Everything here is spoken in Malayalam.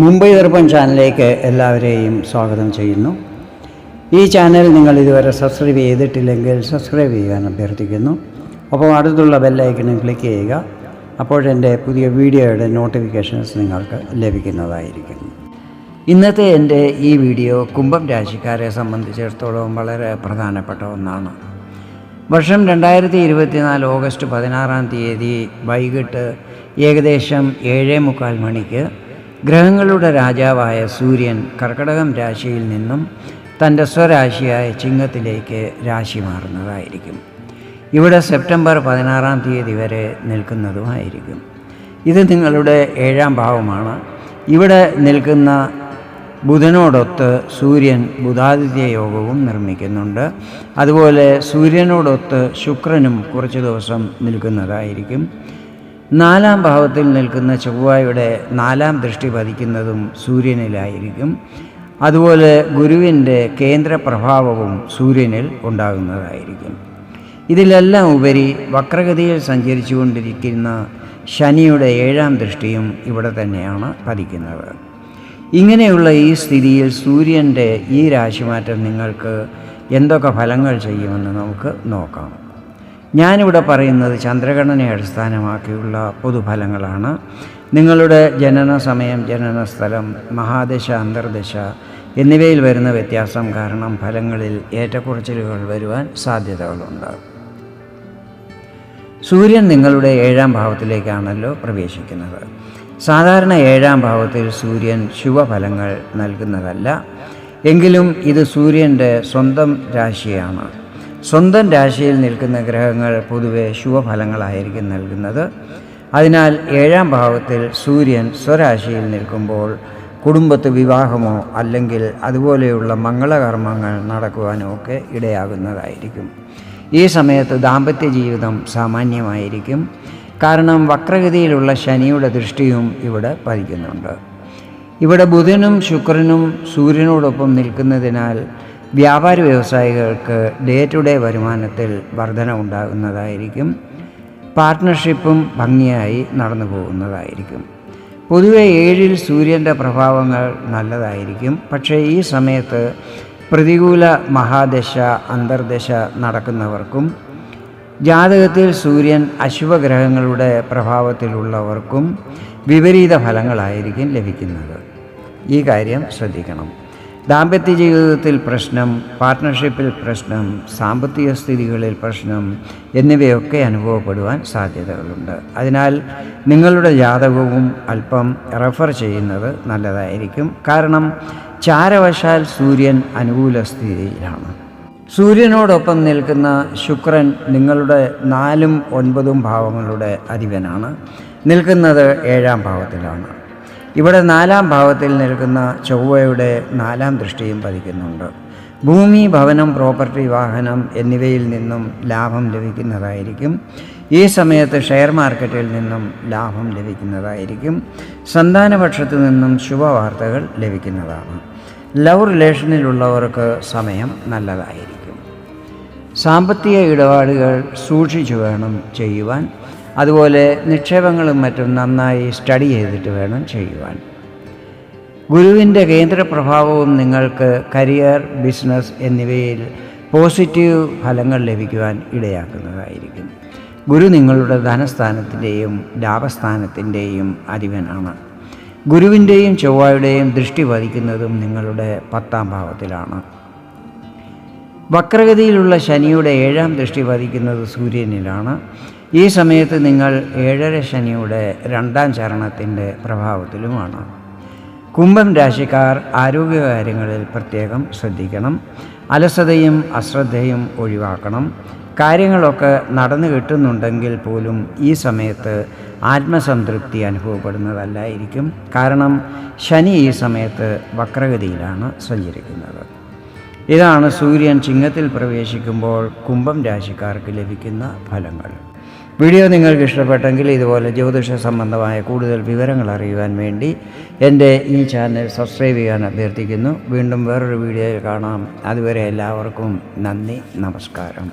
മുംബൈ ദർപ്പൺ ചാനലിലേക്ക് എല്ലാവരെയും സ്വാഗതം ചെയ്യുന്നു. ഈ ചാനൽ നിങ്ങൾ ഇതുവരെ സബ്സ്ക്രൈബ് ചെയ്തിട്ടില്ലെങ്കിൽ സബ്സ്ക്രൈബ് ചെയ്യാൻ അഭ്യർത്ഥിക്കുന്നു. അപ്പോൾ അടുത്തുള്ള ബെല്ലൈക്കണിൽ ക്ലിക്ക് ചെയ്യുക. അപ്പോഴെന്റെ പുതിയ വീഡിയോയുടെ നോട്ടിഫിക്കേഷൻസ് നിങ്ങൾക്ക് ലഭിക്കുന്നതായിരിക്കും. ഇന്നത്തെ എന്റെ ഈ വീഡിയോ കുംഭം രാശിക്കാരെ സംബന്ധിച്ചിടത്തോളം വളരെ പ്രധാനപ്പെട്ട ഒന്നാണ്. വർഷം രണ്ടായിരത്തി ഇരുപത്തിനാല് ഓഗസ്റ്റ് പതിനാറാം തീയതി വൈകിട്ട് ഏകദേശം ഏഴേ മുക്കാൽ മണിക്ക് ഗ്രഹങ്ങളുടെ രാജാവായ സൂര്യൻ കർക്കടകം രാശിയിൽ നിന്നും തന്റെ സ്വരാശിയായ ചിങ്ങത്തിലേക്ക് രാശി മാറുന്നതായിരിക്കും. ഇവിടെ സെപ്റ്റംബർ പതിനാറാം തീയതി വരെ നിൽക്കുന്നതുമായിരിക്കും. ഇത് നിങ്ങളുടെ ഏഴാം ഭാവമാണ്. ഇവിടെ നിൽക്കുന്ന ബുധനോടൊത്ത് സൂര്യൻ ബുധാദിത്യ യോഗവും നിർമ്മിക്കുന്നുണ്ട്. അതുപോലെ സൂര്യനോടൊത്ത് ശുക്രനും കുറച്ച് ദിവസം നിൽക്കുന്നതായിരിക്കും. നാലാം ഭാവത്തിൽ നിൽക്കുന്ന ചൊവ്വായുടെ നാലാം ദൃഷ്ടി പതിക്കുന്നതും സൂര്യനിലായിരിക്കും. അതുപോലെ ഗുരുവിന്റെ കേന്ദ്ര പ്രഭാവവും സൂര്യനിൽ ഉണ്ടാകുന്നതായിരിക്കും. ഇതിലെല്ലാം ഉപരി വക്രഗതിയിൽ സഞ്ചരിച്ചുകൊണ്ടിരിക്കുന്ന ശനിയുടെ ഏഴാം ദൃഷ്ടിയും ഇവിടെ തന്നെയാണ് പതിക്കുന്നത്. ഇങ്ങനെയുള്ള ഈ സ്ഥിതിയിൽ സൂര്യന്റെ ഈ രാശിമാറ്റം നിങ്ങൾക്ക് എന്തൊക്കെ ഫലങ്ങൾ ചെയ്യുമെന്ന് നമുക്ക് നോക്കാം. ഞാനിവിടെ പറയുന്നത് ചന്ദ്രഗണനെ അടിസ്ഥാനമാക്കിയുള്ള പൊതുഫലങ്ങളാണ്. നിങ്ങളുടെ ജനന സമയം ജനന സ്ഥലം മഹാദശ അന്തർദശ എന്നിവയിൽ വരുന്ന വ്യത്യാസം കാരണം ഫലങ്ങളിൽ ഏറ്റക്കുറച്ചിലുകൾ വരുവാൻ സാധ്യതകളുണ്ട്. സൂര്യൻ നിങ്ങളുടെ ഏഴാം ഭാവത്തിലേക്കാണല്ലോ പ്രവേശിക്കുന്നത്. സാധാരണ ഏഴാം ഭാവത്തിൽ സൂര്യൻ ശുഭഫലങ്ങൾ നൽകുന്നതല്ല. എങ്കിലും ഇത് സൂര്യന്റെ സ്വന്തം രാശിയാണ്. സ്വന്തം രാശിയിൽ നിൽക്കുന്ന ഗ്രഹങ്ങൾ പൊതുവെ ശുഭഫലങ്ങളായിരിക്കും നൽകുന്നത്. അതിനാൽ ഏഴാം ഭാവത്തിൽ സൂര്യൻ സ്വരാശിയിൽ നിൽക്കുമ്പോൾ കുടുംബത്ത് വിവാഹമോ അല്ലെങ്കിൽ അതുപോലെയുള്ള മംഗളകർമ്മങ്ങൾ നടക്കുവാനോ ഒക്കെ ഇടയാകുന്നതായിരിക്കും. ഈ സമയത്ത് ദാമ്പത്യ ജീവിതം സാമാന്യമായിരിക്കും. കാരണം വക്രഗതിയിലുള്ള ശനിയുടെ ദൃഷ്ടിയും ഇവിടെ പതിക്കുന്നുണ്ട്. ഇവിടെ ബുധനും ശുക്രനും സൂര്യനോടൊപ്പം നിൽക്കുന്നതിനാൽ വ്യാപാര വ്യവസായികൾക്ക് ഡേ ടു ഡേ വരുമാനത്തിൽ വർധന ഉണ്ടാകുന്നതായിരിക്കും പാർട്ട്ണർഷിപ്പും ഭംഗിയായി നടന്നു പോകുന്നതായിരിക്കും. പൊതുവെ ഏഴിൽ സൂര്യന്റെ പ്രഭാവങ്ങൾ നല്ലതായിരിക്കും. പക്ഷേ ഈ സമയത്ത് പ്രതികൂല മഹാദശ അന്തർദശ നടക്കുന്നവർക്കും ജാതകത്തിൽ സൂര്യൻ അശുഭഗ്രഹങ്ങളുടെ പ്രഭാവത്തിലുള്ളവർക്കും വിപരീത ഫലങ്ങളായിരിക്കും ലഭിക്കുന്നത്. ഈ കാര്യം ശ്രദ്ധിക്കണം. ദാമ്പത്യ ജീവിതത്തിൽ പ്രശ്നം പാർട്ട്ണർഷിപ്പിൽ പ്രശ്നം സാമ്പത്തിക സ്ഥിതികളിൽ പ്രശ്നം എന്നിവയൊക്കെ അനുഭവപ്പെടുവാൻ സാധ്യതകളുണ്ട്. അതിനാൽ നിങ്ങളുടെ ജാതകവും അല്പം റെഫർ ചെയ്യുന്നത് നല്ലതായിരിക്കും. കാരണം ചാരവശാൽ സൂര്യൻ അനുകൂല സ്ഥിതിയിലാണ്. സൂര്യനോടൊപ്പം നിൽക്കുന്ന ശുക്രൻ നിങ്ങളുടെ നാലും ഒൻപതും ഭാവങ്ങളുടെ അധിപനാണ്. നിൽക്കുന്നത് ഏഴാം ഭാവത്തിലാണ്. ഇവിടെ നാലാം ഭാവത്തിൽ നിൽക്കുന്ന ചൊവ്വയുടെ നാലാം ദൃഷ്ടിയും പതിക്കുന്നുണ്ട്. ഭൂമി ഭവനം പ്രോപ്പർട്ടി വാഹനം എന്നിവയിൽ നിന്നും ലാഭം ലഭിക്കുന്നതായിരിക്കും. ഈ സമയത്ത് ഷെയർ മാർക്കറ്റിൽ നിന്നും ലാഭം ലഭിക്കുന്നതായിരിക്കും. സന്താനപക്ഷത്തു നിന്നും ശുഭവാർത്തകൾ ലഭിക്കുന്നതാണ്. ലവ് റിലേഷനിലുള്ളവർക്ക് സമയം നല്ലതായിരിക്കും. സാമ്പത്തിക ഇടപാടുകൾ സൂക്ഷിച്ചു വേണം ചെയ്യുവാൻ അതുപോലെ നിക്ഷേപങ്ങളും മറ്റും നന്നായി സ്റ്റഡി ചെയ്തിട്ട് വേണം ചെയ്യുവാൻ. ഗുരുവിന്റെ കേന്ദ്രപ്രഭാവവും നിങ്ങൾക്ക് കരിയർ ബിസിനസ് എന്നിവയിൽ പോസിറ്റീവ് ഫലങ്ങൾ ലഭിക്കുവാൻ ഇടയാക്കുന്നതായിരിക്കും. ഗുരു നിങ്ങളുടെ ധനസ്ഥാനത്തിന്റെയും ലാഭസ്ഥാനത്തിന്റെയും അധിപനാണ്. ഗുരുവിന്റെയും ചൊവ്വയുടെയും ദൃഷ്ടി പതിക്കുന്നതും നിങ്ങളുടെ പത്താം ഭാവത്തിലാണ്. വക്രഗതിയിലുള്ള ശനിയുടെ ഏഴാം ദൃഷ്ടി പതിക്കുന്നത് സൂര്യനിലാണ്. ഈ സമയത്ത് നിങ്ങൾ ഏഴര ശനിയുടെ രണ്ടാം ചരണത്തിന്റെ പ്രഭാവത്തിലുമാണ്. കുംഭം രാശിക്കാർ ആരോഗ്യകാര്യങ്ങളിൽ പ്രത്യേകം ശ്രദ്ധിക്കണം. അലസതയും അശ്രദ്ധയും ഒഴിവാക്കണം. കാര്യങ്ങളൊക്കെ നടന്നു കിട്ടുന്നുണ്ടെങ്കിൽ പോലും ഈ സമയത്ത് ആത്മസംതൃപ്തി അനുഭവപ്പെടുന്നതല്ലായിരിക്കും. കാരണം ശനി ഈ സമയത്ത് വക്രഗതിയിലാണ് സഞ്ചരിക്കുന്നത്. ഇതാണ് സൂര്യൻ ചിങ്ങത്തിൽ പ്രവേശിക്കുമ്പോൾ കുംഭം രാശിക്കാർക്ക് ലഭിക്കുന്ന ഫലങ്ങൾ. വീഡിയോ നിങ്ങൾക്ക് ഇഷ്ടപ്പെട്ടെങ്കിൽ ഇതുപോലെ ജ്യോതിഷ സംബന്ധമായ കൂടുതൽ വിവരങ്ങൾ അറിയുവാൻ വേണ്ടി എന്റെ ഈ ചാനൽ സബ്സ്ക്രൈബ് ചെയ്യാൻ അഭ്യർത്ഥിക്കുന്നു. വീണ്ടും വേറൊരു വീഡിയോയിൽ കാണാം. അതുവരെ എല്ലാവർക്കും നന്ദി നമസ്കാരം.